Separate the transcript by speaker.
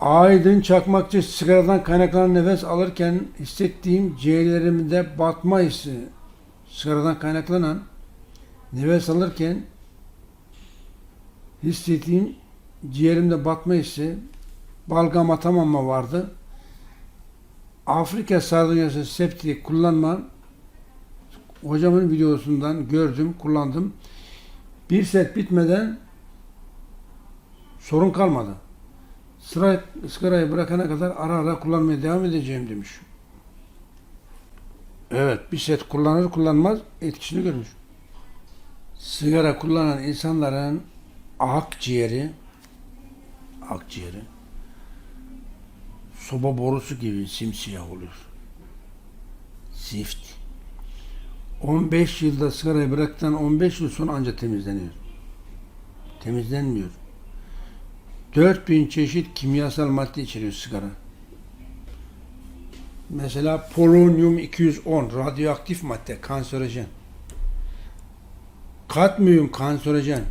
Speaker 1: Aydın Çakmakçı sigaradan kaynaklanan nefes alırken hissettiğim ciğerlerimde batma hissi. Sigaradan kaynaklanan nefes alırken hissettiğim ciğerimde batma hissi. Balgam atamama vardı. Afrika sardunyası septi kullanma hocamın videosundan gördüm, kullandım. Bir set bitmeden sorun kalmadı. Sıra sigarayı bırakana kadar ara ara kullanmaya devam edeceğim demiş. Evet, bir set kullanır kullanmaz etkisini görmüş. Sigara kullanan insanların akciğeri akciğeri soba borusu gibi simsiyah olur. Zift. 15 yılda sigarayı bıraktıktan 15 yıl sonra ancak temizleniyor. Temizlenmiyor. 4000 çeşit kimyasal madde içeriyor sigara. Mesela polonyum 210 radyoaktif madde kanserojen. Kadmiyum kanserojen.